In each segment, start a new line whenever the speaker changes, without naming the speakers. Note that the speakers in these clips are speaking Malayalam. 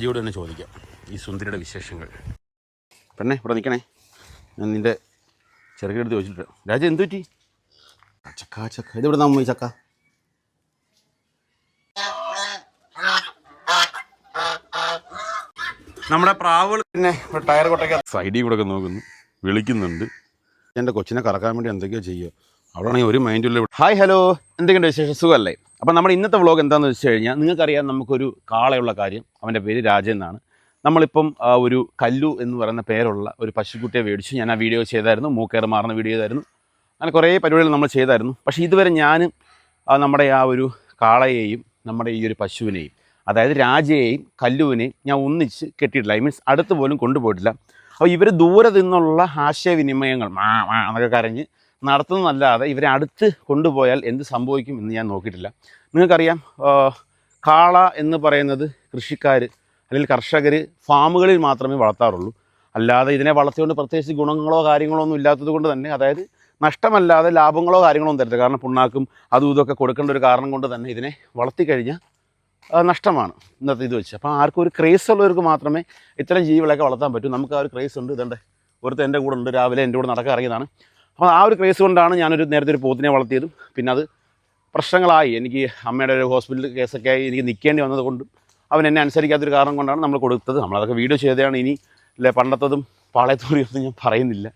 രാജയോട് തന്നെ ചോദിക്കാം ഈ സുന്ദരിയുടെ വിശേഷങ്ങൾ. പെണ്ണെ ഇവിടെ നിൽക്കണേ. ഞാൻ നിന്റെ ചെറുക്കെടുത്ത് ചോദിച്ചിട്ട് രാജ എന്തു പറ്റി? ചക്ക ചക്ക. ഇത് ഇവിടെ നമ്മ ഈ ചക്ക? നമ്മുടെ പ്രാവുകൾ പിന്നെ ടയർ കൊട്ടയ്ക്ക് സൈഡിൽ കൂടെ ഒക്കെ നോക്കുന്നു. വിളിക്കുന്നുണ്ട്. എന്റെ കൊച്ചിനെ കറക്കാൻ വേണ്ടി എന്തൊക്കെയോ ചെയ്യുക. അവിടെയാണെങ്കിൽ ഒരു മൈൻഡില്ല ഹായ് ഹലോ എന്തൊക്കെയുണ്ട് വിശേഷം? സുഖമല്ലേ? അപ്പോൾ നമ്മുടെ ഇന്നത്തെ വ്ളോഗ് എന്താണെന്ന് വെച്ച് കഴിഞ്ഞാൽ നിങ്ങൾക്കറിയാം നമുക്കൊരു കാളയുള്ള കാര്യം. അവന്റെ പേര് രാജൻ എന്നാണ്. നമ്മളിപ്പം ഒരു കല്ലു എന്ന് പറയുന്ന പേരുള്ള ഒരു പശുക്കുട്ടിയെ മേടിച്ചു. ഞാൻ ആ വീഡിയോ ചെയ്തായിരുന്നു. മൂക്കേറ് മാറുന്ന വീഡിയോ ചെയ്തായിരുന്നു അങ്ങനെ കുറേ പരിപാടികൾ നമ്മൾ ചെയ്തായിരുന്നു. പക്ഷേ ഇതുവരെ ഞാൻ നമ്മുടെ ആ ഒരു കാളയെയും നമ്മുടെ ഈ ഒരു പശുവിനെയും അതായത് രാജയെയും കല്ലുവിനെയും ഞാൻ ഒന്നിച്ച് കെട്ടിയിട്ടില്ല. ഐ മീൻസ് അടുത്ത് പോലും കൊണ്ടുപോയിട്ടില്ല. അപ്പോൾ ഇവർ ദൂരെ നിന്നുള്ള ആശയവിനിമയങ്ങൾ മാ മാ എന്നൊക്കെ കരഞ്ഞ് നടത്തുന്നതല്ലാതെ ഇവരെ അടുത്ത് കൊണ്ടുപോയാൽ എന്ത് സംഭവിക്കും എന്ന് ഞാൻ നോക്കിയിട്ടില്ല. നിങ്ങൾക്കറിയാം കാള എന്ന് പറയുന്നത് കൃഷിക്കാർ അല്ലെങ്കിൽ കർഷകർ ഫാമുകളിൽ മാത്രമേ വളർത്താറുള്ളൂ. അല്ലാതെ ഇതിനെ വളർത്തിക്കൊണ്ട് പ്രത്യേകിച്ച് ഗുണങ്ങളോ കാര്യങ്ങളോ ഒന്നും ഇല്ലാത്തത് കൊണ്ട് തന്നെ അതായത് നഷ്ടമല്ലാതെ ലാഭങ്ങളോ കാര്യങ്ങളോ ഒന്നും തരത്തില്ല. കാരണം പുണ്ണാക്കും അതും ഇതൊക്കെ കൊടുക്കേണ്ട ഒരു കാരണം കൊണ്ട് തന്നെ ഇതിനെ വളർത്തിക്കഴിഞ്ഞാൽ കഴിഞ്ഞാൽ നഷ്ടമാണ്. ഇന്നത്തെ ഇത് വെച്ച്. അപ്പോൾ ആർക്കും ഒരു ക്രേസ് ഉള്ളവർക്ക് മാത്രമേ ഇത്തരം ജീവികളൊക്കെ വളർത്താൻ പറ്റൂ. നമുക്ക് ആ ഒരു ക്രേസ് ഉണ്ട്. ഇതുണ്ട്. ഒരുത്തൻ എന്റെ കൂടെ ഉണ്ട്. രാവിലെ എന്റെ കൂടെ നടക്കാൻ ഇറങ്ങിയതാണ്. അപ്പോൾ ആ ഒരു ക്രേസ് കൊണ്ടാണ് ഞാനൊരു നേരത്തെ ഒരു പോത്തിനെ വളർത്തിയത്. പിന്നെ അത് പ്രശ്നങ്ങളായി. എനിക്ക് അമ്മയുടെ ഒരു ഹോസ്പിറ്റൽ കേസൊക്കെ ആയി എനിക്ക് നിൽക്കേണ്ടി വന്നത് കൊണ്ടും അവൻ എന്നെ അനുസരിക്കാത്തൊരു കാരണം കൊണ്ടാണ് നമ്മൾ കൊടുത്തത്. നമ്മളതൊക്കെ വീഡിയോ ചെയ്തതാണ് ഇനി അല്ലേ പണ്ടത്തതും പാളയത്തോറിയൊന്നും ഞാൻ പറയുന്നില്ല.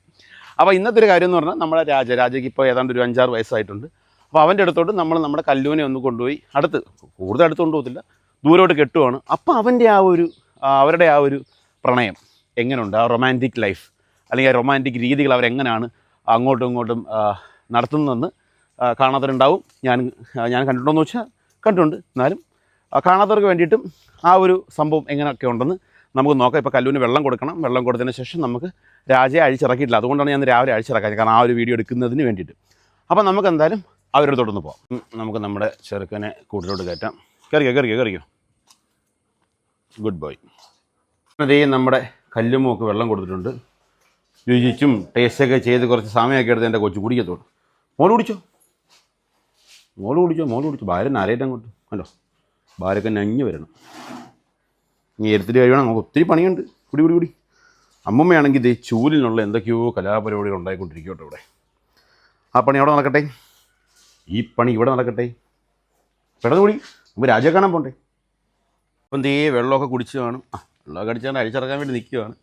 അപ്പോൾ ഇന്നത്തെ ഒരു കാര്യം എന്ന് പറഞ്ഞാൽ നമ്മുടെ രാജ രാജയ്ക്ക് ഇപ്പോൾ ഏതാണ്ട് ഒരു അഞ്ചാറ് വയസ്സായിട്ടുണ്ട്. അപ്പോൾ അവന്റെ അടുത്തോട്ട് നമ്മൾ നമ്മുടെ കല്ലൂനെ ഒന്ന് കൊണ്ടുപോയി അടുത്ത് കൂടുതൽ അടുത്ത് കൊണ്ടുപോകത്തില്ല ദൂരോട്ട് കെട്ടുവാണ്. അപ്പോൾ അവന്റെ ആ ഒരു അവരുടെ ആ ഒരു പ്രണയം എങ്ങനെയുണ്ട് ആ റൊമാന്റിക് ലൈഫ് അല്ലെങ്കിൽ ആ റൊമാന്റിക് രീതികൾ അവരെങ്ങനെയാണ് അങ്ങോട്ടും ഇങ്ങോട്ടും നടത്തുന്നെന്ന് കാണാത്തവരുണ്ടാവും. ഞാൻ ഞാൻ കണ്ടിട്ടുണ്ടോയെന്ന് വെച്ചാൽ കണ്ടിട്ടുണ്ട്. എന്നാലും കാണാത്തവർക്ക് വേണ്ടിയിട്ടും ആ ഒരു സംഭവം എങ്ങനെയൊക്കെ ഉണ്ടെന്ന് നമുക്ക് നോക്കാം. ഇപ്പോൾ കല്ലുവിന് വെള്ളം കൊടുക്കണം. വെള്ളം കൊടുത്തതിന് ശേഷം നമുക്ക് രാജയെ അഴിച്ചിറക്കിയിട്ടില്ല. അതുകൊണ്ടാണ് ഞാൻ രാവിലെ അഴിച്ചിറക്കാൻ കാരണം ആ ഒരു വീഡിയോ എടുക്കുന്നതിന് വേണ്ടിയിട്ട്. അപ്പോൾ നമുക്ക് എന്തായാലും അവരുടെ തുടർന്ന് പോകാം നമുക്ക് നമ്മുടെ ചെറുക്കനെ കൂട്ടിലോട്ട് കയറ്റാം. കയറിയോ കയറിയോ കയറിയോ ഗുഡ് ബോയ് അതേ നമ്മുടെ കല്ലുമൊക്കെ വെള്ളം കൊടുത്തിട്ടുണ്ട്. രുചിച്ചും ടേസ്റ്റൊക്കെ ചെയ്ത് കുറച്ച് സമയമൊക്കെ എടുത്ത് എന്റെ കൊച്ചു കുടിക്കത്തോളൂ. മോൾ കുടിച്ചോ? മോൾ കുടിച്ചോ? മോൾ കുടിച്ചോ? ഭാര്യ നരയിട്ട് അങ്ങോട്ട്. അല്ലോ ഭാര്യയൊക്കെ നഞ്ഞ് വരണം. നീ എടുത്തിട്ട് കഴിയണം നമുക്ക് ഒത്തിരി പണിയുണ്ട്. കുടി കുടി കുടി. അമ്മമ്മയാണെങ്കിൽ ഇത് ചൂലിനുള്ള എന്തൊക്കെയോ കലാപരിപാടികൾ ഉണ്ടായിക്കൊണ്ടിരിക്കട്ടെ ഇവിടെ. ആ പണി അവിടെ നടക്കട്ടെ? ഈ പണി ഇവിടെ നടക്കട്ടെ? പെട്ടെന്ന് കൂടി. നമുക്ക് രാജ കാണാൻ പോണ്ടേ? അപ്പം എന്തേ വെള്ളമൊക്കെ കുടിച്ച് കാണും. ആ വെള്ളമൊക്കെ അടിച്ചാണ്ട് അഴിച്ചിറക്കാൻ വേണ്ടി നിൽക്കുവാണ്.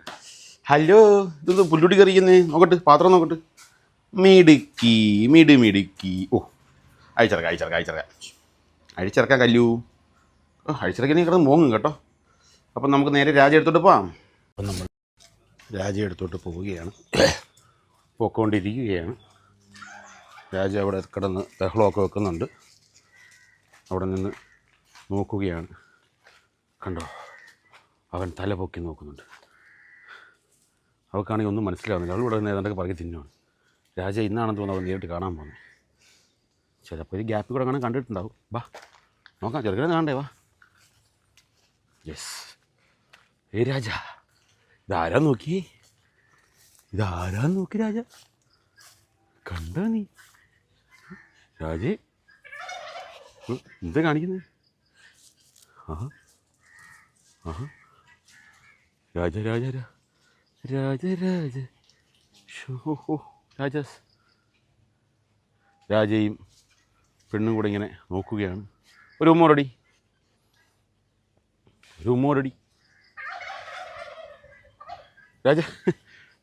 ഹലോ ഇത് പുല്ലുടി കറിയുന്നേ നോക്കട്ടെ പാത്രം നോക്കട്ടെ. മിടുക്കി മിടി മിടുക്കി. ഓ അഴിച്ചിറക്കാം അഴിച്ചിറക്കാം അഴിച്ചിറക്കാം. അഴിച്ചിറക്കാം കല്ലു. ഓ അഴിച്ചിറക്കാൻ കിടന്ന് മോങ്ങും കേട്ടോ. അപ്പം നമുക്ക് നേരെ രാജ എടുത്തോട്ട് പോവാം. അപ്പം നമ്മൾ രാജ എടുത്തോട്ട് പോവുകയാണ്. പോയിക്കൊണ്ടിരിക്കുകയാണ്. രാജ അവിടെ കിടന്ന് ബഹളമൊക്കെ വെക്കുന്നുണ്ട്. അവിടെ നിന്ന് നോക്കുകയാണ്. കണ്ടോ? അവൻ തല പൊക്കി നോക്കുന്നുണ്ട്. അവൾക്കാണെങ്കിൽ ഒന്നും മനസ്സിലാവുന്നില്ല. അവൾ ഇവിടെ നിന്ന് ഏതാണ്ടൊക്കെ പറക്കി തിന്നുവാണ്. രാജ ഇന്നാണെന്ന് തോന്നുന്നു അവൾ നേരിട്ട് കാണാൻ പോകുന്നത് ചിലപ്പോൾ ഒരു ഗ്യാപ്പിൽ കൂടെ കാണാൻ കണ്ടിട്ടുണ്ടാവും. വാ നോക്കാം ചെറുക്കനെ കാണണ്ടേ വാ. യെസ് ഏ രാജ ഇതാരാ നോക്കി? ഇതാരാ നോക്കി രാജ? കണ്ടോ നീ? രാജേ എന്താ കാണിക്കുന്നത് ആഹാ ആഹാ. രാജ രാജ രാ. രാജ രാജ. ഷോ രാജാസ്. രാജയും പെണ്ണും കൂടെ ഇങ്ങനെ നോക്കുകയാണ്. ഒരു ഉമ്മോരടി ഒരു ഉമ്മോരടി രാജ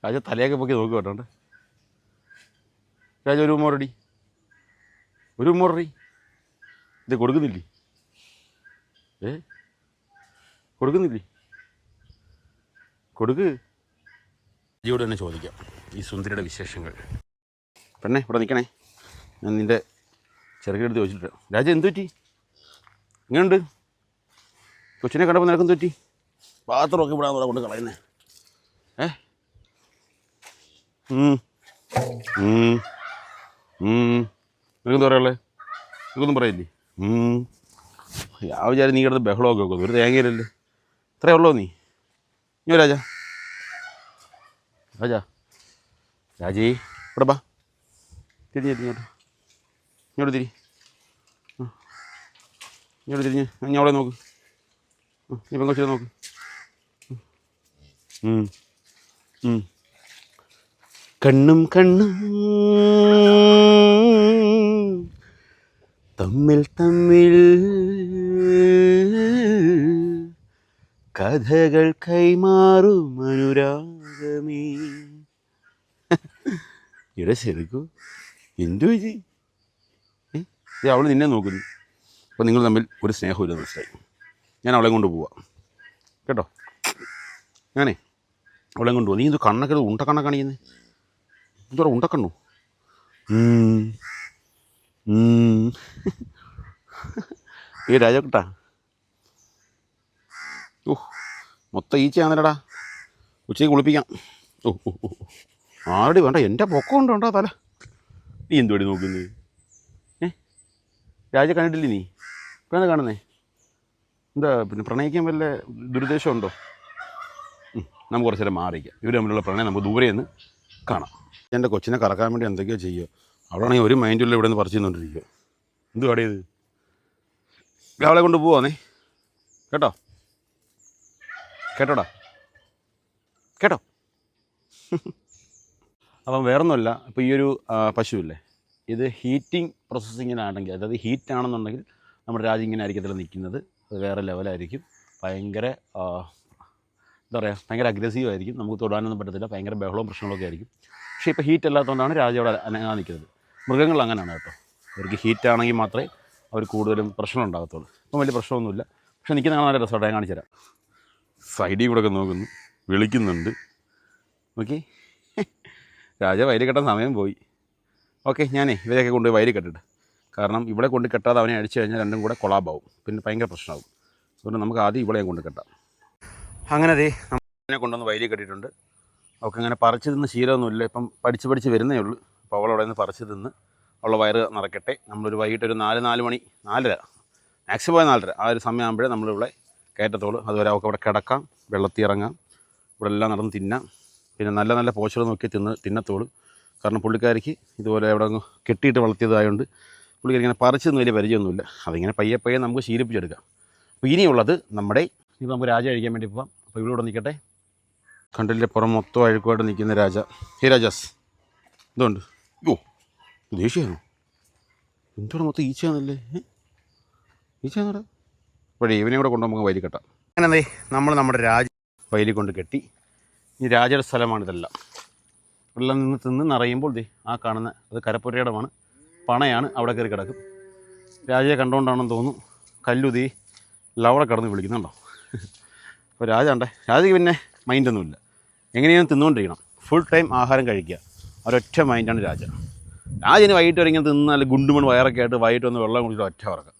രാജ തലയൊക്കെ പൊക്കി നോക്കി കേട്ടോണ്ട് രാജ ഒരു ഉമ്മോരടി ഒരു ഉമ്മോറടി ഇത് കൊടുക്കുന്നില്ലേ? ഏ? കൊടുക്കുന്നില്ലേ? കൊടുക്ക്. ജിയോട് തന്നെ ചോദിക്കാം ഈ സുന്ദരിയുടെ വിശേഷങ്ങൾ. പെണ്ണേ ഇവിടെ നിൽക്കണേ ഞാൻ നിന്റെ ചെറുകിടത്ത് ചോദിച്ചിട്ട് രാജ എന്ത് പറ്റി? ഇങ്ങനെയുണ്ട് കൊച്ചിനെ കണ്ടപ്പോൾ നിനക്ക് എന്ത് പറ്റി? പാത്രമൊക്കെ ഇവിടെ അവിടെ കൊണ്ട് കളയുന്നേ. ഏ. നിനക്കെന്ത് പറയാനുള്ളത് നിനക്കൊന്നും പറയില്ലേ? ആ വിചാരം നീ കിടന്ന് ബഹളമൊക്കെ വെക്കുന്നു ഒരു തേങ്ങയിലല്ലേ ഇത്രയേ ഉള്ളൂ നീ? ഇനി രാജ. രാജ രാജേ ഇവിടെ ബാ തിരിഞ്ഞ് ഇങ്ങോട്ട് തിരി. ഇങ്ങോട്ട് തിരിഞ്ഞ് ഞാൻ അവിടെ നോക്ക് നീ പെങ്കൊച്ചിനെ നോക്ക്. കണ്ണും കണ്ണും തമ്മിൽ തമ്മിൽ കഥകൾ കൈമാറും അനുരാഗമേ. ഇവിടെ ശരിക്കും. എന്തു ചേച്ചി ഏ? അവൾ നിന്നെ നോക്കുന്നു. അപ്പോൾ നിങ്ങൾ തമ്മിൽ ഒരു സ്നേഹമില്ല മനസ്സിലായി. ഞാൻ അവളെ കൊണ്ട് പോവാം. കേട്ടോ? ഞാനേ അവളെ കൊണ്ട് പോവാം. നീ ഇത് കണ്ണൊക്കെ ഉണ്ടക്കണ്ണ കാണിക്കുന്നത് എന്തോ ഉണ്ടക്കണ്ണു ഈ രാജ രാജക്കുട്ടാ ഓ മൊത്തം ഈച്ചയാണല്ലടാ ഉച്ചയ്ക്ക് കുളിപ്പിക്കാം. ഓ ഓ ഓ ആരുടെ വേണ്ട എന്റെ പൊക്കം ഉണ്ട് ഉണ്ടോ തല? നീ എന്തുവടി നോക്കുന്നത് ഏ? രാജ കണ്ടിട്ടില്ലേ നീ? ഇപ്പോഴാണ് കാണുന്നേ. എന്താ പിന്നെ പ്രണയിക്കാൻ വല്ല ദുരുദ്ദേശം ഉണ്ടോ? നമുക്ക് കുറച്ച് നേരം മാറിക്കാം ഇവർ തമ്മിലുള്ള പ്രണയം നമുക്ക് ദൂരെ നിന്ന് കാണാം. എന്റെ കൊച്ചിനെ കറക്കാൻ വേണ്ടി എന്തൊക്കെയോ ചെയ്യുക. അവളാണെങ്കിൽ ഒരു മൈൻഡില്ല ഇവിടെ നിന്ന് പറിച്ചു തന്നുകൊണ്ടിരിക്കുക എന്തുവാടേ രാവിലെ കൊണ്ട് പോവാന്നേ. കേട്ടോ? കേട്ടോടാ? കേട്ടോ? അപ്പം വേറൊന്നുമല്ല ഇപ്പോൾ ഈ ഒരു പശുവില്ലേ? ഇത് ഹീറ്റിംഗ് പ്രോസസ്സിങ്ങിനാണെങ്കിൽ അതായത് ഹീറ്റ് ആണെന്നുണ്ടെങ്കിൽ നമ്മുടെ രാജ്യം ഇങ്ങനെ ആയിരിക്കത്തില്ല നിൽക്കുന്നത്. അത് വേറെ ലെവലായിരിക്കും ഭയങ്കര എന്താ പറയുക ഭയങ്കര അഗ്രസീവ് ആയിരിക്കും. നമുക്ക് തൊടാനൊന്നും പറ്റത്തില്ല. ഭയങ്കര ബഹളവും പ്രശ്നങ്ങളൊക്കെ ആയിരിക്കും. പക്ഷേ ഇപ്പോൾ ഹീറ്റ് അല്ലാത്തതുകൊണ്ടാണ് രാജ്യം അവിടെ അനങ്ങാൻ നിൽക്കുന്നത്. മൃഗങ്ങൾ അങ്ങനെയാണ് കേട്ടോ. അവർക്ക് ഹീറ്റ് ആണെങ്കിൽ മാത്രമേ അവർ കൂടുതലും പ്രശ്നം ഉണ്ടാകത്തുള്ളൂ. ഇപ്പം വലിയ പ്രശ്നമൊന്നുമില്ല. പക്ഷേ നിൽക്കുന്ന കാണാൻ നല്ല രസമായിട്ട് ഞാൻ കാണിച്ചു തരാം സൈഡിൽ കൂടെ ഒക്കെ നോക്കുന്നു. വിളിക്കുന്നുണ്ട്. ഓക്കെ രാജ വയലിൽ കെട്ടാൻ സമയം പോയി. ഓക്കെ ഞാനേ ഇവരെയൊക്കെ കൊണ്ട് വയലിൽ കെട്ടിട്ട്. കാരണം ഇവിടെ കൊണ്ട് കെട്ടാതെ അവനെ അടിച്ചു കഴിഞ്ഞാൽ രണ്ടും കൂടെ കൊളാബാവും. പിന്നെ ഭയങ്കര പ്രശ്നമാവും. അതുകൊണ്ട് നമുക്ക് ആദ്യം ഇവളെയും കൊണ്ട് കെട്ടാം. അങ്ങനെ ദേ നമ്മളെ കൊണ്ടുവന്ന് വയലിൽ കെട്ടിയിട്ടുണ്ട്. അവൾക്ക് അങ്ങനെ പറിച്ച് തിന്ന് ശീലമൊന്നുമില്ല ഇപ്പം പഠിച്ച് പഠിച്ച് വരുന്നേ ഉള്ളൂ. അപ്പോൾ അവളവിടെ നിന്ന് പറിച്ച് തിന്ന് അവളുടെ വയറ് നിറക്കട്ടെ. നമ്മളൊരു വൈകിട്ടൊരു നാല് നാല് മണി നാലര. മാക്സിമം നാലര. ആ ഒരു സമയമാകുമ്പോഴേ നമ്മളിവിടെ കയറ്റത്തോളൂ അതുവരെ അവൾക്ക് അവിടെ കിടക്കാം വെള്ളത്തിൽ ഇറങ്ങാം. ഇവിടെ എല്ലാം നടന്ന് തിന്നാം. പിന്നെ നല്ല നല്ല പോഷകം നോക്കി തിന്ന് തിന്നത്തോളൂ കാരണം പുള്ളിക്കാരിക്ക് ഇതുപോലെ അവിടെ കെട്ടിയിട്ട് വളർത്തിയതായതുകൊണ്ട് പുള്ളിക്കാരി ഇങ്ങനെ പറിച്ചൊന്നും വലിയ പരിചയമൊന്നുമില്ല. അതിങ്ങനെ പയ്യെ പയ്യെ നമുക്ക് ശീലിപ്പിച്ചെടുക്കാം. അപ്പോൾ ഇനിയുള്ളത് നമ്മുടെ ഇത് നമുക്ക് രാജ കഴിക്കാൻ വേണ്ടി പോവാം. അപ്പോൾ ഇവിടെ നിൽക്കട്ടെ. കണ്ടില്ലേ പുറം മൊത്തം അഴുക്കുമായിട്ട് നിൽക്കുന്ന രാജ. ഹേ രാജാസ്. ഇതുണ്ട്. യോ ദേഷ്യമാണോ എന്തുകൊണ്ട് മൊത്തം ഈച്ചയാണല്ലേ ഏ? ഇവിടെ ഇവനെ കൂടെ കൊണ്ട് നമുക്ക് വൈലി കെട്ടാം. അങ്ങനെ നമ്മൾ നമ്മുടെ രാജ വൈലി കൊണ്ട് കെട്ടി. ഈ രാജയുടെ സ്ഥലമാണ് ഇതെല്ലാം. വെള്ളം നിന്ന് തിന്ന് നിറയുമ്പോൾ ദേ ആ കാണുന്ന അത് കരപ്പുരയിടമാണ്. പണയാണ് അവിടെ കയറി കിടക്കും. രാജയെ കണ്ടുകൊണ്ടാണെന്ന് തോന്നുന്നു. കല്ലുതി ലവടെ കിടന്ന് വിളിക്കുന്നുണ്ടോ? അപ്പോൾ രാജ ഉണ്ടേ രാജയ്ക്ക് പിന്നെ മൈൻഡൊന്നുമില്ല. എങ്ങനെയാണ് തിന്നുകൊണ്ടിരിക്കണം ഫുൾ ടൈം ആഹാരം കഴിക്കുക. അവരൊറ്റ മൈൻഡാണ് രാജ. രാജന് വൈകിട്ട് വരെ ഇങ്ങനെ തിന്നാൽ ഗുണ്ടുമൺ വയറൊക്കെ ആയിട്ട് വൈകിട്ട് വന്ന് വെള്ളം കുടിച്ചിട്ട് ഒറ്റ ഉറക്കം.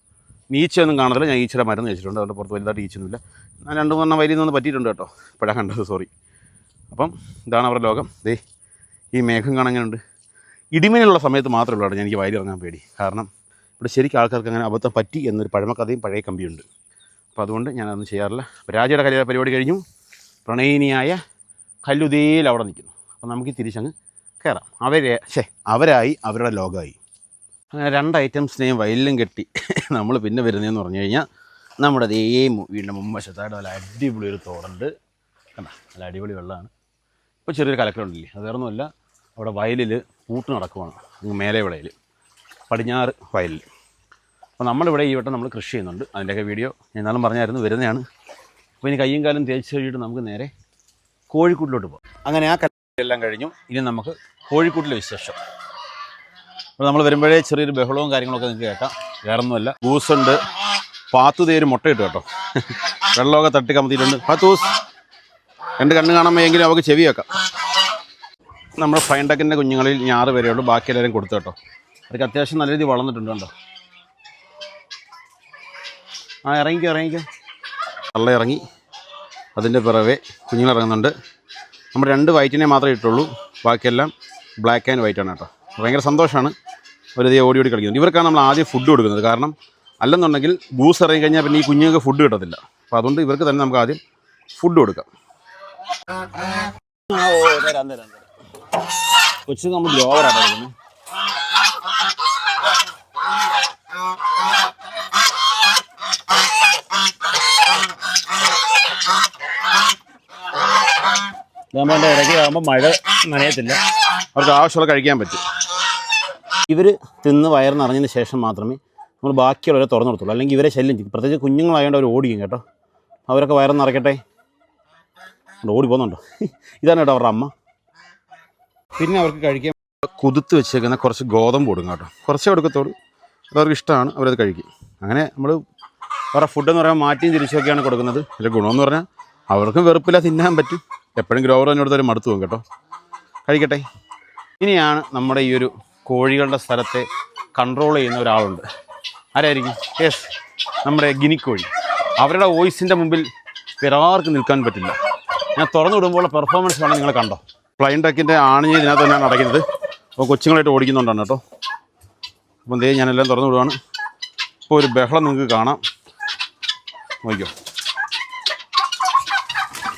ഈച്ചയൊന്നും കാണത്തില്ല. ഞാൻ ഈച്ചയുടെ മരുന്ന് കഴിച്ചിട്ടുണ്ട്. അതുകൊണ്ട് പുറത്ത് വലുതായിട്ട് ഈച്ചയൊന്നുമില്ല. ഞാൻ രണ്ട് മൂന്നെണ്ണം വരിയിൽ നിന്ന് പറ്റിയിട്ടുണ്ട് കേട്ടോ. ഇപ്പോഴാണ് കണ്ടത്. സോറി അപ്പം ഇതാണ് അവരുടെ ലോകം. ദേ ഈ മേഘം കാണാനുണ്ട് ഇടിമിനുള്ള സമയത്ത് മാത്രമേ ഉള്ളൂ എനിക്ക് വയലിൽ ഇറങ്ങാൻ പേടി. കാരണം ഇവിടെ ശരിക്കും ആൾക്കാർക്ക് അങ്ങനെ അബദ്ധം പറ്റി എന്നൊരു പഴമക്കഥയും പഴയ കമ്പിയുണ്ട്. അപ്പോൾ അതുകൊണ്ട് ഞാനതൊന്നും ചെയ്യാറില്ല. രാജയുടെ കല്യാണ പരിപാടി കഴിഞ്ഞു. പ്രണയിനിയായ കല്ലുതേൽ അവിടെ നിൽക്കുന്നു. അപ്പോൾ നമുക്ക് തിരിച്ചങ്ങ് കയറാം. അവരെ ഷേ അവരായി അവരുടെ ലോകമായി. അങ്ങനെ രണ്ട് ഐറ്റംസിനെയും വയലിലും കെട്ടി നമ്മൾ പിന്നെ വരുന്നതെന്ന് പറഞ്ഞു കഴിഞ്ഞാൽ നമ്മുടെ മു- വീടിന്റെ മുമ്പശത്തായിട്ട് നല്ല അടിപൊളി ഒരു തോടുണ്ട്. കണ്ട? നല്ല അടിപൊളി വെള്ളമാണ് ഇപ്പോൾ ചെറിയൊരു കലക്കലുണ്ടല്ലേ? അത് വേറൊന്നുമല്ല. അവിടെ വയലിൽ പൂട്ട് നടക്കുവാണ്. അങ്ങ് മേലെ വിളയിൽ പടിഞ്ഞാറ് വയലിൽ അപ്പോൾ നമ്മളിവിടെ ഈ വട്ടം നമ്മൾ കൃഷി ചെയ്യുന്നുണ്ട്. അതിന്റെയൊക്കെ വീഡിയോ എന്നാലും പറഞ്ഞായിരുന്നു. വരുന്നതാണ്. അപ്പോൾ ഇനി കയ്യും കാലും തേച്ച് കഴിഞ്ഞിട്ട് നമുക്ക് നേരെ കോഴിക്കൂട്ടിലോട്ട് പോകാം. അങ്ങനെ ആ കല്ലെല്ലാം കഴിഞ്ഞു. ഇനി നമുക്ക് കോഴിക്കൂട്ടിലെ വിശേഷം. അപ്പോൾ നമ്മൾ വരുമ്പോഴേ ചെറിയൊരു ബഹളവും കാര്യങ്ങളൊക്കെ നിങ്ങൾക്ക് കേൾക്കാം. വേറൊന്നുമല്ല. ഗൂസുണ്ട് പാത്തു തേര് മുട്ടയിട്ട് കേട്ടോ. വെള്ളമൊക്കെ തട്ടി കമത്തിയിട്ടുണ്ട്. പാത്തൂസ് രണ്ട് കണ്ണ് കാണാൻ വയ്യെങ്കിലും അവർക്ക് ചെവി വെക്കാം. നമ്മുടെ ഫൈൻഡക്കിന്റെ കുഞ്ഞുങ്ങളിൽ ഞാറ് വരെയുള്ളൂ ബാക്കി എല്ലാവരും കൊടുത്തു കേട്ടോ. അവർക്ക് അത്യാവശ്യം നല്ല രീതി വളർന്നിട്ടുണ്ട് കേട്ടോ ആ ഇറങ്ങിക്കോ ഇറങ്ങിക്കോ. കള്ള ഇറങ്ങി. അതിന്റെ പിറവെ കുഞ്ഞുങ്ങൾ ഇറങ്ങുന്നുണ്ട് നമ്മൾ രണ്ട് വൈറ്റിനെ മാത്രമേ ഇട്ടുള്ളൂ. ബാക്കിയെല്ലാം ബ്ലാക്ക് ആൻഡ് വൈറ്റ് ആണ് കേട്ടോ. ഭയങ്കര സന്തോഷമാണ്. അവരതേ ഓടി ഓടി കളിക്കുന്നു. ഇവർക്കാണ് നമ്മൾ ആദ്യം ഫുഡ് കൊടുക്കുന്നത്. കാരണം അല്ലെന്നുണ്ടെങ്കിൽ ഗൂസ് ഇറങ്ങി കഴിഞ്ഞാൽ പിന്നെ ഈ കുഞ്ഞുങ്ങൾക്ക് ഫുഡ് കിട്ടത്തില്ല. അപ്പോൾ അതുകൊണ്ട് ഇവർക്ക് തന്നെ നമുക്ക് ആദ്യം ഫുഡ് കൊടുക്കാം. കൊച്ചു നമ്മൾ ഗ്രോവറാണ്
ഇതാകുമ്പോൾ ഇടയ്ക്ക് ആകുമ്പോൾ മഴ നനയത്തില്ല.
അവർക്ക് ആവശ്യമുള്ള കഴിക്കാൻ പറ്റും.
ഇവർ തിന്ന് വയർ നിറഞ്ഞതിന് ശേഷം മാത്രമേ നമ്മൾ ബാക്കിയുള്ളവരെ തുറന്നു കൊടുത്തുള്ളൂ. അല്ലെങ്കിൽ ഇവരെ ശല്യം ചെയ്യും. പ്രത്യേകിച്ച് കുഞ്ഞുങ്ങളായതുകൊണ്ട് അവർ ഓടിക്കും കേട്ടോ. അവരൊക്കെ വയർ നിറയ്ക്കട്ടെ. ഓടി പോകുന്നുണ്ടോ. ഇതാണ് കേട്ടോ അവരുടെ അമ്മ.
പിന്നെ അവർക്ക് കഴിക്കാൻ കുതിർത്ത് വെച്ചേക്കുന്ന കുറച്ച് ഗോതമ്പ് കൊടുക്കും കേട്ടോ. കുറച്ചേ കൊടുക്കത്തോളൂ അതവർക്ക് ഇഷ്ടമാണ്. അവരത് കഴിക്കും. അങ്ങനെ നമ്മൾ വേറെ ഫുഡെന്ന് പറയുമ്പോൾ മാറ്റിയും തിരിച്ചൊക്കെയാണ് കൊടുക്കുന്നത്. ഇതിന്റെ ഗുണമെന്ന് പറഞ്ഞാൽ അവർക്കും വെറുപ്പില്ല തിന്നാൻ പറ്റും. എപ്പോഴും ഗ്രോവർ തന്നെ ഒരു മടുത്തു പോകും കേട്ടോ. കഴിക്കട്ടെ. ഇനിയാണ് നമ്മുടെ ഈ ഒരു കോഴികളുടെ സ്ഥലത്തെ കൺട്രോൾ ചെയ്യുന്ന ഒരാളുണ്ട്. ആരായിരിക്കും? യെസ് നമ്മുടെ ഗിനിക്കോഴി അവരുടെ വോയിസിന്റെ മുമ്പിൽ വേറാർക്കും നിൽക്കാൻ പറ്റില്ല. ഞാൻ തുറന്നു വിടുമ്പോൾ പെർഫോമൻസ് വേണം നിങ്ങൾ കണ്ടോ? ഫ്ലൈൻ ടെക്കിന്റെ ആണിഞ്ഞ് ഇതിനകത്ത് തന്നെയാണ് അടയ്ക്കുന്നത് അപ്പോൾ കൊച്ചുങ്ങളായിട്ട് ഓടിക്കുന്നുണ്ടാണ് കേട്ടോ. അപ്പം ദേ ഞാനെല്ലാം തുറന്നു വിടുവാണ്. ഇപ്പോൾ ഒരു ബഹളം നിങ്ങൾക്ക് കാണാം. നോക്കിയോ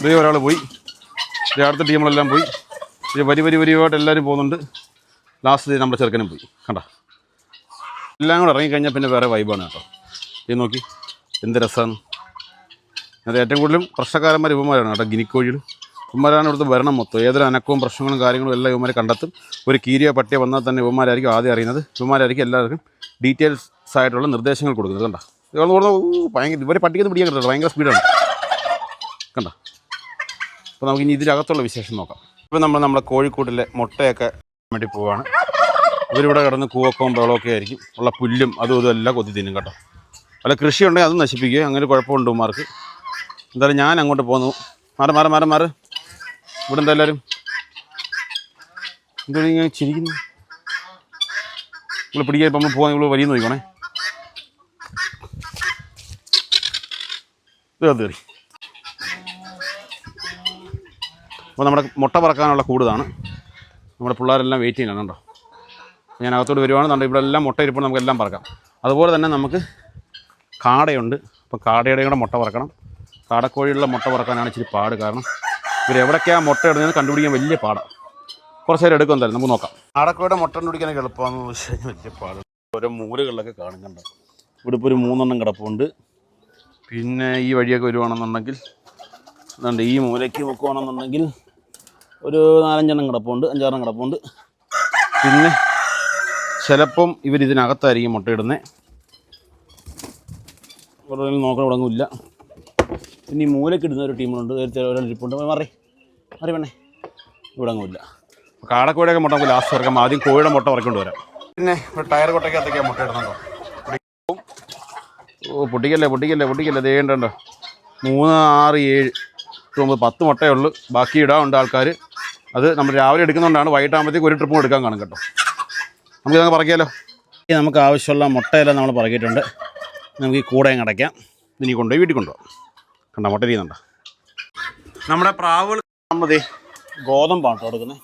ഇതേ ഒരാൾ പോയി. ഇതേ അടുത്ത ടീമുകളെല്ലാം പോയി. ഇത് വരി വരി വരിയായിട്ട് എല്ലാവരും പോകുന്നുണ്ട്. ലാസ്റ്റ് നമ്മുടെ ചെറുക്കനും പോയി. കണ്ട? എല്ലാം കൂടെ ഇറങ്ങിക്കഴിഞ്ഞാൽ പിന്നെ വേറെ വൈബാണ് കേട്ടോ. ഇത് നോക്കി. എന്ത് രസമാണ് അത് ഏറ്റവും കൂടുതലും പ്രശ്നക്കാരന്മാർ ഇവന്മാരാണ് കേട്ടോ. ഗിനിക്കോഴികൾ ഇവന്മാരാണ് ഇവിടുത്തെ ഭരണം മൊത്തം. ഏതൊരു അനക്കവും പ്രശ്നങ്ങളും കാര്യങ്ങളും എല്ലാം ഇവന്മാരെ കണ്ടെത്തും. ഒരു കീരിയോ പട്ടിയോ വന്നാൽ തന്നെ ഇവന്മാരായിരിക്കും ആദ്യം അറിയുന്നത്. ഇവന്മാരായിരിക്കും എല്ലാവർക്കും ഡീറ്റെയിൽസ് ആയിട്ടുള്ള നിർദ്ദേശങ്ങൾ കൊടുക്കുന്നത്. കണ്ട? ഇവർ ഭയങ്കര ഇവരെ പട്ടിക്കൊന്നും പിടിക്കാൻ കേട്ടോ ഭയങ്കര സ്പീഡാണ് കണ്ട? അപ്പോൾ നമുക്ക് ഇനി ഇതിനകത്തുള്ള വിശേഷം നോക്കാം. ഇപ്പോൾ നമ്മൾ നമ്മുടെ കോഴിക്കോട്ടിലെ മുട്ടയൊക്കെ വേണ്ടി പോവാണ്. ഇവരിവിടെ കിടന്ന് കൂവക്കവും ബഹളമൊക്കെ ആയിരിക്കും. ഉള്ള പുല്ലും അതും ഇതും എല്ലാം കൊത്തി തിന്നും കേട്ടോ. അല്ല കൃഷി ഉണ്ടെങ്കിൽ അതും നശിപ്പിക്കുക അങ്ങനെ കുഴപ്പമുണ്ട് ഉമാർക്ക് എന്തായാലും ഞാൻ അങ്ങോട്ട് പോന്നു. മാറി മാറി മാറി മാറി. ഇവിടെ എന്താ എല്ലാവരും ഇങ്ങനെ ചിരിക്കുന്നു നിങ്ങൾ പിടിക്കാൻ ഇപ്പം പോകാൻ നിങ്ങൾ വലിയ നോക്കണേ ഇത് അപ്പോൾ നമ്മുടെ മുട്ട പറക്കാനുള്ള കൂടുതലാണ് നമ്മുടെ പിള്ളേരെല്ലാം വെയിറ്റ് ചെയ്യണം കണ്ടോ? ഞാൻ അകത്തോട്ട് വരുവാണെന്നുണ്ട് ഇവിടെ എല്ലാം മുട്ട ഇരിപ്പോൾ നമുക്കെല്ലാം പറക്കാം. അതുപോലെ തന്നെ നമുക്ക് കാടയുണ്ട്. അപ്പോൾ കാടയുടെ കൂടെ മുട്ട പറക്കണം കാടക്കോഴിയുള്ള മുട്ട പറക്കാനാണ് ഇച്ചിരി പാട് കാരണം ഇവർ എവിടേക്കാണ് മുട്ട ഇടുന്നതെന്ന് കണ്ടുപിടിക്കാൻ വലിയ പാടാണ് കുറച്ച് നേരം എടുക്കും എന്തായാലും നമുക്ക് നോക്കാം. കാടക്കോഴിയുടെ മുട്ട കണ്ടുപിടിക്കാനൊക്കെ എളുപ്പമാണെന്ന് വെച്ച് കഴിഞ്ഞാൽ വലിയ പാട്. ഓരോ മൂലകളിലൊക്കെ കാണുന്നുണ്ട് ഇവിടെ ഇപ്പോൾ ഒരു മൂന്നെണ്ണം കിടപ്പുണ്ട്. പിന്നെ ഈ വഴിയൊക്കെ വരുവാണെന്നുണ്ടെങ്കിൽ അതുകൊണ്ട് ഈ മൂലയ്ക്ക് വെക്കുവാണെന്നുണ്ടെങ്കിൽ ഒരു നാലഞ്ചെണ്ണം കിടപ്പുണ്ട് അഞ്ചാറെണ്ണം കിടപ്പുണ്ട്. പിന്നെ ചിലപ്പം ഇവരിതിനകത്തായിരിക്കും മുട്ടയിടുന്നത് ഇവിടെ നോക്കാൻ തുടങ്ങില്ല പിന്നെ ഈ മൂലയ്ക്ക് ഇടുന്ന ഒരു ടീമുണ്ട് ഒരാളിരിപ്പുണ്ട് മാറി മാറി മറി വേണേ ഇവിടെ അങ്ങില്ല കാടക്കോഴിയൊക്കെ മുട്ട നമുക്ക് ലാസ്റ്റ് ഇറക്കാം ആദ്യം കോഴിയുടെ മുട്ട ഇറക്കൊണ്ട് വരാം. പിന്നെ ഇവിടെ ടയർ കൊട്ടയ്ക്കകത്തൊക്കെയാണ് മുട്ട ഇടുന്നുണ്ടോ ഓ പൊട്ടിക്കല്ലേ പൊട്ടിക്കല്ലേ പൊട്ടിക്കല്ലേ. ദേണ്ടോ മൂന്ന് ആറ് ഏഴ്. എട്ട് ഒമ്പത് പത്ത് മുട്ടയേ ഉള്ളൂ. ബാക്കി ഇടാറുണ്ട് ആൾക്കാർ അത് നമ്മൾ രാവിലെ എടുക്കുന്നതുകൊണ്ടാണ് വൈകിട്ടാകുമ്പോഴത്തേക്ക് ഒരു ട്രിപ്പും എടുക്കാൻ കാണും കേട്ടോ. നമുക്ക് ഇതങ്ങ് പറക്കിയാലോ
നമുക്ക് ആവശ്യമുള്ള മുട്ടയെല്ലാം നമ്മൾ പറക്കിയിട്ടുണ്ട്. നമുക്ക് ഈ കൂടെ അടയ്ക്കാം.
ഇനി കൊണ്ടുപോയി വീട്ടിൽ കൊണ്ടുപോകാം. കണ്ട മുട്ട ചെയ്യുന്നുണ്ടോ നമ്മുടെ പ്രാവുകൾ
നമ്മൾ ഗോതമ്പാണ് കൊടുക്കുന്നത്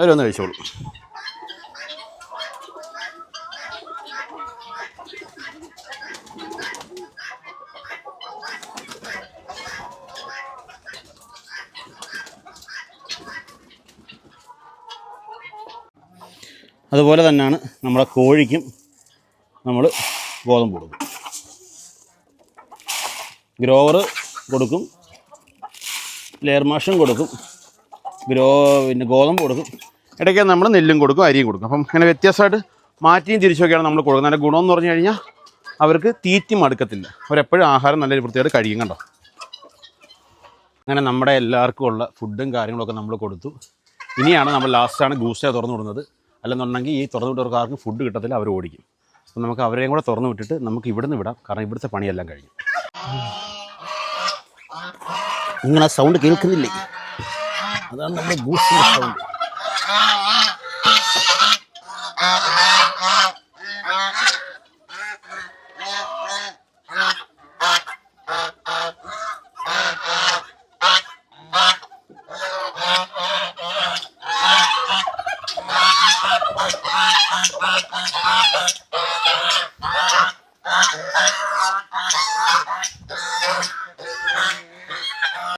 അവരൊന്ന് കഴിച്ചോളൂ.
അതുപോലെ തന്നെയാണ് നമ്മുടെ കോഴിക്കും നമ്മൾ ഗോതമ്പ് കൊടുക്കും. ഗ്രോവർ കൊടുക്കും. ലെയർ മാഷും കൊടുക്കും. ഗ്രോ പിന്നെ ഗോതമ്പ് കൊടുക്കും.
ഇടയ്ക്ക് നമ്മൾ നെല്ലും കൊടുക്കും അരിയും കൊടുക്കും. അപ്പം അങ്ങനെ വ്യത്യാസമായിട്ട് മാറ്റിയും തിരിച്ചൊക്കെയാണ് നമ്മൾ കൊടുക്കുന്നത്. അതിന്റെ ഗുണമെന്ന് പറഞ്ഞു കഴിഞ്ഞാൽ അവർക്ക് തീറ്റി മടുക്കത്തില്ല അവരെപ്പോഴും ആഹാരം നല്ല വൃത്തിയായിട്ട് കഴിയും കണ്ടോ? അങ്ങനെ നമ്മുടെ എല്ലാവർക്കും ഉള്ള ഫുഡും കാര്യങ്ങളൊക്കെ നമ്മൾ കൊടുത്തു. ഇനിയാണ് നമ്മൾ ലാസ്റ്റാണ് ഗൂസ്റ്റ തുറന്നു വിടുന്നത്. അല്ലെന്നുണ്ടെങ്കിൽ ഈ തുറന്നു വിട്ടവർക്കാർക്കും ഫുഡ് കിട്ടത്തില്ല അവർ ഓടിക്കും. അപ്പം നമുക്ക് അവരെയും കൂടെ തുറന്നു വിട്ടിട്ട് നമുക്ക് ഇവിടുന്ന് വിടാം കാരണം ഇവിടുത്തെ പണിയെല്ലാം കഴിഞ്ഞു.
നിങ്ങൾ ആ സൗണ്ട് കേൾക്കുന്നില്ലേ? അതാണ് നമ്മുടെ ബൂസ്റ്റിംഗ് സൗണ്ട്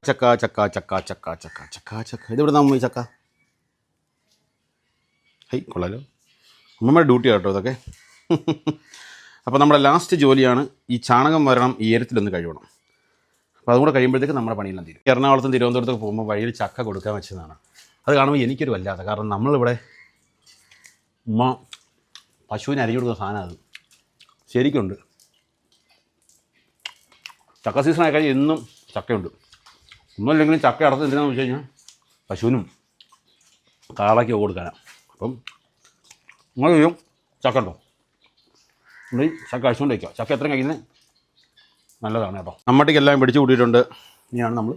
ചക്ക ചക്ക ചക്ക ചക്ക ചക്ക ചക്ക ചക്ക. ഇത് ഇവിടെ നമ്മൾ ചക്ക? ഹൈ കൊള്ളാലോ. അമ്മമ്മയുടെ ഡ്യൂട്ടി കേട്ടോ ഇതൊക്കെ. അപ്പോൾ നമ്മുടെ ലാസ്റ്റ് ജോലിയാണ് ഈ ചാണകം വരണം ഈ ഏരത്തിലൊന്ന് കഴിയണം അപ്പോൾ അതും കൂടെ കഴിയുമ്പോഴത്തേക്ക് നമ്മുടെ പണിയെല്ലാം തീരും. എറണാകുളത്തും തിരുവനന്തപുരത്തൊക്കെ പോകുമ്പോൾ വഴിയിൽ ചക്ക കൊടുക്കാൻ വെച്ചതാണ്. അത് കാണുമ്പോൾ എനിക്കൊരു വല്ലാത്ത കാരണം നമ്മളിവിടെ ഉമ്മ പശുവിന് അരിഞ്ഞു കൊടുക്കുന്ന സാധനം അത്. ശരിക്കുണ്ട്. ചക്ക സീസൺ ആയി കഴിഞ്ഞാൽ എന്നും ചക്കയുണ്ട്. ഒന്നുമില്ലെങ്കിലും ചക്ക അടത്ത് എന്തിനാന്ന് വെച്ച് കഴിഞ്ഞാൽ പശുവിനും കാളയ്ക്ക് കൊടുക്കാനാണ് അപ്പം നിങ്ങൾ ചെയ്യും ചക്ക ഉണ്ടോ? ഉണ്ടെങ്കിൽ ചക്ക കഴിച്ചുകൊണ്ട് വയ്ക്കുക. ചക്ക എത്രയും കഴിക്കുന്നത് നല്ലതാണ് കേട്ടോ. നമ്മട്ടിക്കെല്ലാം പിടിച്ചു കൂട്ടിയിട്ടുണ്ട്. ഇനിയാണ് നമ്മൾ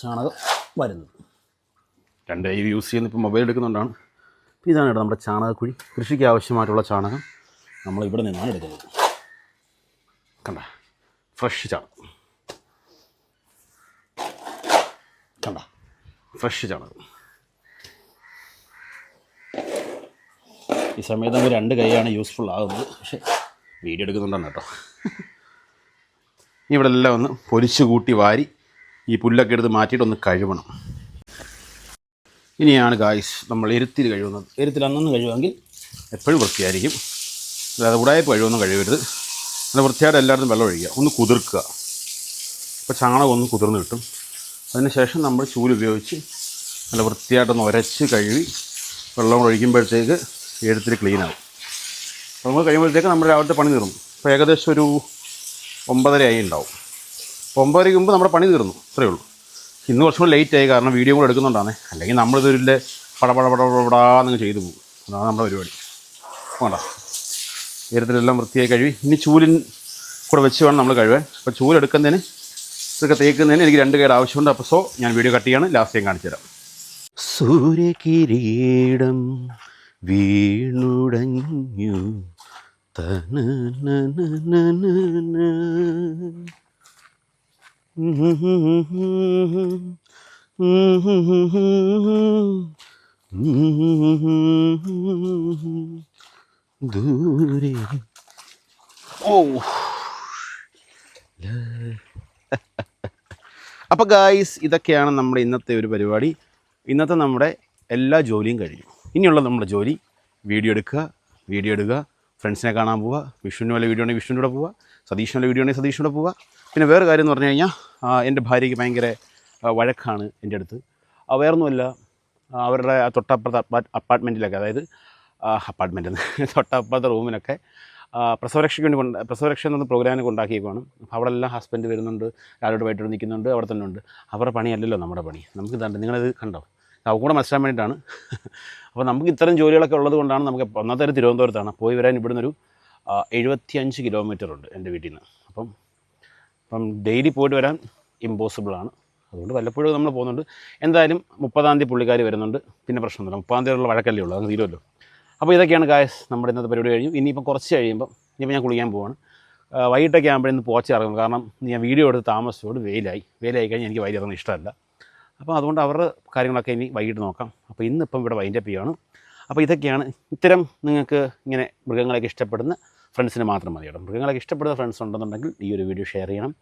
ചാണകം വരുന്നത്. രണ്ട് ഐ യൂസ് ചെയ്യുന്ന ഇപ്പോൾ മൊബൈൽ എടുക്കുന്നുണ്ടാണ്. ഇതാണ് കേട്ടോ നമ്മുടെ ചാണകക്കുഴി. കൃഷിക്ക് ആവശ്യമായിട്ടുള്ള ചാണകം നമ്മൾ ഇവിടെ നിന്നാണ് എടുക്കുന്നത്. കണ്ട ഫ്രഷ് ചാണകം. കണ്ട ഫ്രഷ് ചാണകം ഈ സമയത്ത് നമുക്ക് രണ്ട് കൈയാണ് യൂസ്ഫുൾ ആകുന്നത് പക്ഷേ വീഡിയോ എടുക്കുന്നുണ്ടാണ് കേട്ടോ. ഇവിടെ എല്ലാം ഒന്ന് പൊരിച്ച് കൂട്ടി വാരി ഈ പുല്ലൊക്കെ എടുത്ത് മാറ്റിയിട്ട് ഒന്ന് കഴുകണം ഇനിയാണ് ഗായ്സ് നമ്മൾ എരുത്തിൽ കഴുകുന്നത്. എരുത്തിൽ അന്നൊന്ന് കഴുകുമെങ്കിൽ എപ്പോഴും വൃത്തിയായിരിക്കും. അല്ലാതെ ഉടായ്പ കഴിവൊന്നും കഴിവരുത് നല്ല വൃത്തിയായിട്ട് എല്ലായിടത്തും വെള്ളം ഒഴിക്കുക. ഒന്ന് കുതിർക്കുക. അപ്പോൾ ചാണകം ഒന്ന് കുതിർന്ന് കിട്ടും. അതിനുശേഷം നമ്മൾ ചൂൽ ഉപയോഗിച്ച് നല്ല വൃത്തിയായിട്ടൊന്ന് ഉരച്ച് കഴുകി വെള്ളം ഒഴിക്കുമ്പോഴത്തേക്ക് ക്ലീൻ ആവും. അപ്പോൾ നമ്മൾ കഴിയുമ്പോഴത്തേക്ക് നമ്മുടെ രാവിലത്തെ പണി തീർന്നു. അപ്പോൾ ഏകദേശം ഒരു ഒമ്പതര ആയി ഉണ്ടാവും. ഒമ്പതരയ്ക്ക് മുമ്പ് നമ്മുടെ പണി തീർന്നു. അത്രയേ ഉള്ളൂ. ഇന്ന് കുറച്ചും കൂടി ലേറ്റ് ആയി. കാരണം വീഡിയോ കൂടെ എടുക്കുന്നുണ്ടാണ്. അല്ലെങ്കിൽ നമ്മളിതൊരു പടപട പട പട പടാന്നങ്ങ് ചെയ്തു പോകും. അതാണ് നമ്മുടെ പരിപാടി. വേണ്ട. ഈരത്തിലെല്ലാം വൃത്തിയായി കഴുകി. ഇനി ചൂലിൻ കൂടെ വെച്ച് വേണം നമ്മൾ കഴുകാൻ. അപ്പോൾ ചൂലെടുക്കുന്നതിന് ഇതൊക്കെ തേക്കുന്നതിന് എനിക്ക് രണ്ട് കൈയുടെ ആവശ്യമുണ്ട്. അപ്പോൾ സോ ഞാൻ വീഡിയോ കട്ട് ചെയ്യാണ്. ലാസ്റ്റ് ഞാൻ കാണിച്ചു തരാം. സൂര്യകിരീടം വീണുടഞ്ഞു. ദൂരെ. ഓ. അപ്പോൾ ഗായ്സ് ഇതൊക്കെയാണ് നമ്മുടെ ഇന്നത്തെ ഒരു പരിപാടി. ഇന്നത്തെ നമ്മുടെ എല്ലാ ജോലിയും കഴിഞ്ഞു. ഇനിയുള്ള നമ്മുടെ ജോലി വീഡിയോ എടുക്കുക വീഡിയോ എടുക്കുക ഫ്രണ്ട്സിനെ കാണാൻ പോവുക വിഷുവിന് വല്ല വീഡിയോ ഉണ്ടെങ്കിൽ വിഷ്ണുവിന്റെ കൂടെ പോവുക സതീഷിന് വല്ല വീഡിയോ ഉണ്ടെങ്കിൽ സതീഷിന്റെ പോവുക. പിന്നെ വേറെ കാര്യം എന്ന് പറഞ്ഞു കഴിഞ്ഞാൽ എന്റെ ഭാര്യയ്ക്ക് ഭയങ്കര വഴക്കാണ് എന്റെ അടുത്ത്. വേറൊന്നുമല്ല അവരുടെ തൊട്ടപ്പുറത്തെ അപ്പാ അപ്പാർട്ട്മെന്റിലൊക്കെ അതായത് അപ്പാർട്ട്മെന്റിൽ തൊട്ടപ്പുറത്തെ റൂമിനൊക്കെ പ്രസവരക്ഷയ്ക്ക് വേണ്ടി കൊണ്ട് പ്രസവരക്ഷ എന്ന പ്രോഗ്രാമിന് ഉണ്ടാക്കിയേക്കുവാണ് അപ്പോൾ അവിടെ എല്ലാം ഹസ്ബൻഡ് വരുന്നുണ്ട് ആരോട് വൈകിട്ട് നിൽക്കുന്നുണ്ട് അവിടെ തന്നെ ഉണ്ട്. അവരുടെ പണിയല്ലല്ലോ നമ്മുടെ പണി. നമുക്ക് ഇതാണ്ട് നിങ്ങളിത് കണ്ടോ? അവ കൂടെ മനസ്സിലാൻ വേണ്ടിയിട്ടാണ്. അപ്പോൾ നമുക്ക് ഇത്തരം ജോലികളൊക്കെ ഉള്ളത് കൊണ്ടാണ് നമുക്ക് ഒന്നാമത്തെ ഒരു തിരുവനന്തപുരത്താണ്. പോയി വരാൻ ഇവിടുന്ന് ഒരു എഴുപത്തിയഞ്ച് കിലോമീറ്റർ ഉണ്ട് എന്റെ വീട്ടിൽ നിന്ന് അപ്പം അപ്പം ഡെയിലി പോയിട്ട് വരാൻ ഇമ്പോസിബിളാണ് അതുകൊണ്ട് വല്ലപ്പോഴും നമ്മൾ പോകുന്നുണ്ട്. എന്തായാലും മുപ്പതാം തീയതി പുള്ളിക്കാർ വരുന്നുണ്ട്. പിന്നെ പ്രശ്നമൊന്നുമില്ല. മുപ്പതാം ഉള്ള വഴക്കല്ലേ ഉള്ളൂ. അത് തീരുമല്ലോ അപ്പോൾ ഇതൊക്കെയാണ് ഗായസ് നമ്മുടെ ഇന്നത്തെ പരിപാടി കഴിഞ്ഞു. ഇനിയിപ്പം കുറച്ച് കഴിയുമ്പോൾ ഇനിയിപ്പോൾ ഞാൻ കുളിക്കാൻ പോവാണ്. വൈകിട്ടൊക്കെ ആകുമ്പോഴേന്ന് പോച്ച ഇറങ്ങും. കാരണം ഞാൻ വീഡിയോ എടുത്ത് താമസിച്ചോട് വെയിലായി. വെയിലായി കഴിഞ്ഞാൽ എനിക്ക് വൈകി ഇറങ്ങുന്ന ഇഷ്ടമല്ല. അപ്പോൾ അതുകൊണ്ട് അവരുടെ കാര്യങ്ങളൊക്കെ ഇനി വൈകിട്ട് നോക്കാം. അപ്പോൾ ഇന്നിപ്പം ഇവിടെ വൈൻഡപ്പ് ചെയ്യാണ് അപ്പോൾ ഇതൊക്കെയാണ് ഇത്തരം നിങ്ങൾക്ക് ഇങ്ങനെ മൃഗങ്ങളെയൊക്കെ ഇഷ്ടപ്പെടുന്ന ഫ്രണ്ട്സിന് മാത്രം മതി കേട്ടോ. മൃഗങ്ങളൊക്കെ ഇഷ്ടപ്പെടുന്ന ഫ്രണ്ട്സ് ഉണ്ടെന്നുണ്ടെങ്കിൽ ഈ ഒരു വീഡിയോ ഷെയർ ചെയ്യണം.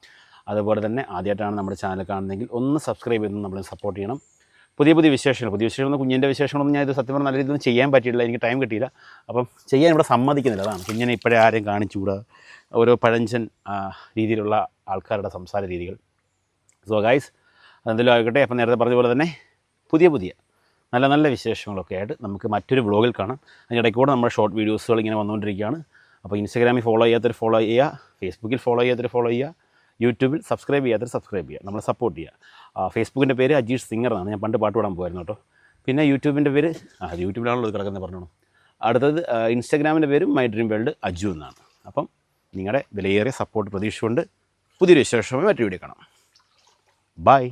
അതുപോലെ തന്നെ ആദ്യമായിട്ടാണ് നമ്മുടെ ചാനൽ കാണുന്നതെങ്കിൽ ഒന്ന് സബ്സ്ക്രൈബ് ചെയ്ത് നമ്മളെ സപ്പോർട്ട് ചെയ്യണം. പുതിയ പുതിയ വിശേഷങ്ങൾ. പുതിയ വിശേഷങ്ങൾ കുഞ്ഞിന്റെ വിശേഷങ്ങളൊന്നും ഞാൻ ഇത് സത്യം പറഞ്ഞാൽ നല്ല രീതിയിൽ ചെയ്യാൻ പറ്റിയില്ല എനിക്ക് ടൈം കിട്ടിയില്ല. അപ്പം ചെയ്യാൻ ഇവിടെ സമ്മതിക്കുന്നില്ല. അതാണ്. കുഞ്ഞിനെ ഇപ്പോഴേ ആരെയും കാണിച്ചുകൂടാ? ഓരോ പഴഞ്ചൻ രീതിയിലുള്ള ആൾക്കാരുടെ സംസാര രീതികൾ. സോ ഗൈസ് അതെന്തെങ്കിലും ആയിക്കോട്ടെ. അപ്പം നേരത്തെ പറഞ്ഞ പോലെ തന്നെ പുതിയ പുതിയ നല്ല നല്ല വിശേഷങ്ങളൊക്കെ ആയിട്ട് നമുക്ക് മറ്റൊരു വ്ളോഗിൽ കാണാം. അതിനിടയ്ക്ക് കൂടെ നമ്മുടെ ഷോർട്ട് വീഡിയോസുകൾ ഇങ്ങനെ വന്നുകൊണ്ടിരിക്കുകയാണ്. അപ്പോൾ ഇൻസ്റ്റാഗ്രാമിൽ ഫോളോ ചെയ്യാത്തൊരു ഫോളോ ചെയ്യുക. ഫേസ്ബുക്കിൽ ഫോളോ ചെയ്യാത്തൊരു ഫോളോ ചെയ്യുക. യൂട്യൂബിൽ സബ്സ്ക്രൈബ് ചെയ്യാത്തൊരു സബ്സ്ക്രൈബ് ചെയ്യുക. നമ്മളെ സപ്പോർട്ട് ചെയ്യുക. ഫേസ്ബുക്കിന്റെ പേര് അജീഷ് സിംഗർ എന്നാണ്. ഞാൻ പണ്ട് പാട്ട് പാടാൻ പോയിരുന്നു കേട്ടോ. പിന്നെ യൂട്യൂബിന്റെ പേര് ആ യൂട്യൂബിലാണല്ലോ ഇത് കിടക്കുന്നത് പറഞ്ഞോളൂ. അടുത്തത് ഇൻസ്റ്റാഗ്രാമിന്റെ പേരും മൈ ഡ്രീം വേൾഡ് അജു എന്നാണ്. അപ്പം നിങ്ങളുടെ വിലയേറിയ സപ്പോർട്ട് പ്രതീക്ഷിച്ചുകൊണ്ട് പുതിയൊരു വിശേഷമായി മറ്റു വീഡിയോ കാണാം. ബൈ